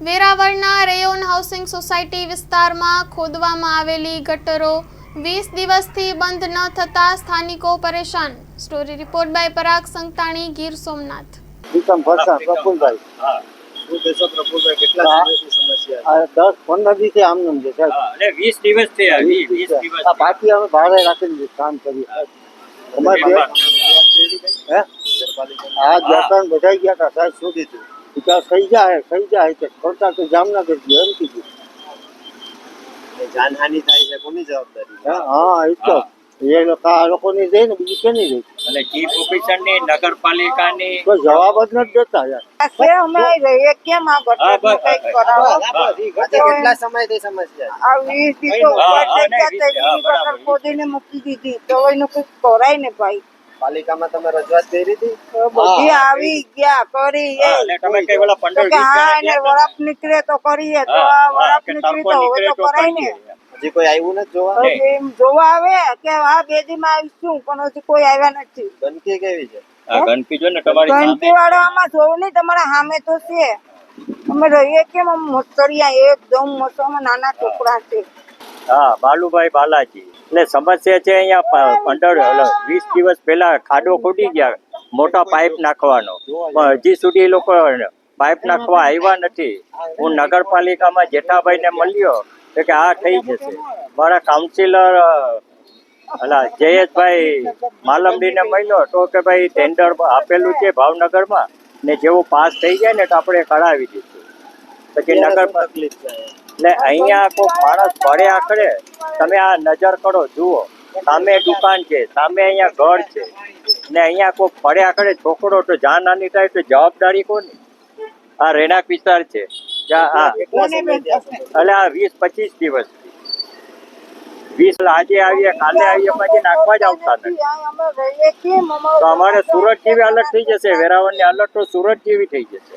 વેરાવળના rayon housing society વિસ્તારમાં ખોદવામાં આવેલી ગટરો વીસ દિવસથી બંધ ન થતા સ્થાનિકો પરેશાન. Story report by Parag Santani Gir Somnath. Prafulbhai. હા. દસ પંદર દિવસે છે સાહેબ. વીસ દિવસ થયા અમે ભાડે રાખીને કામ કરીએ. અમારે જતન બધા ગયા હતા સાહેબ શું કીધું? વિકાસ થઈ જાય થઈ જાય કે કરતા તો જામનગર ગયો એમ કીધું. જાનહાનિ થાય છે કોની જવાબદારી હા એ તો. એ લોકો આ લોકોની દે ને બીજી કેની ચીફ કોઈ જવાબ જ નથી દેતા યાર. અમે રહીએ કેમ આ હા, ગટરનું બસ, કરાવો? કેટલા સમયથી સમસ્યા આ વીસ દિવસો ઉપર થઈ ગયા વીસ, તો હા, ઈ બરાબર. ગટર ખોદીને મૂકી દીધી. તો એનું કંઈક કરાય ને ભાઈ. પાલિકામાં તમે રજૂઆત કરી હતી? બધી આવી ગયા કરી તમે કઈ તો પંદર હા એને? વરફ નીકળે તો કરીએ તો કે નીકળી તો હવે તો કરાય ને હજી કોઈ આવ્યું નથી જોવા? એમ જોવા આવે કે આ બે દીમાં આવીશું પણ હજી કોઈ આવ્યા નથી. ગંદકી કેવી છે? ગંદકી જો ને તમારી ઘંટી વાળો આમાં જોવું નહીં તમારા સામે તો છે. અમે રહીએ કેમ? મસ્તરિયા એકદમ મસ્ત નાના છોકરા છે. હા, બાલુભાઈ બાલાજી. એટલે સમસ્યા છે અહીંયા પંદર વીસ દિવસ પહેલા ખાડો ખોદી ગયા, મોટા પાઇપ નાખવાનો. પણ હજી સુધી લોકો પાઇપ નાખવા આવ્યા નથી. હું નગરપાલિકામાં જેઠાભાઈને મળ્યો, તો કે આ થઈ જશે. મારા કાઉન્સિલર અલા, જયેશભાઈ માલમડીને મળ્યો, તો કે ભાઈ ટેન્ડર આપેલું છે ભાવનગરમાં, ને જેવું પાસ થઈ જાય ને તો આપણે કરાવી દીધું પછી નગર એટલે અહીંયા કોઈ માણસ પડે આખડે તમે આ નજર કરો, જુઓ. સામે દુકાન છે, સામે અહીંયા ઘર છે. ને અહીંયા કોઈ પડે આખડે છોકરો તો જાન નાની થાય તો જવાબદારી કોની? આ રહેણાંક વિસ્તાર છે. એટલે આ વીસ પચીસ દિવસ. વીસ આજે આવીએ, કાલે આવીએ, પછી નાખવા જ આવતા નથી. તો અમારે સુરત જેવી અલગ થઈ જશે. વેરાવળની અલગ તો સુરત જેવી થઈ જશે.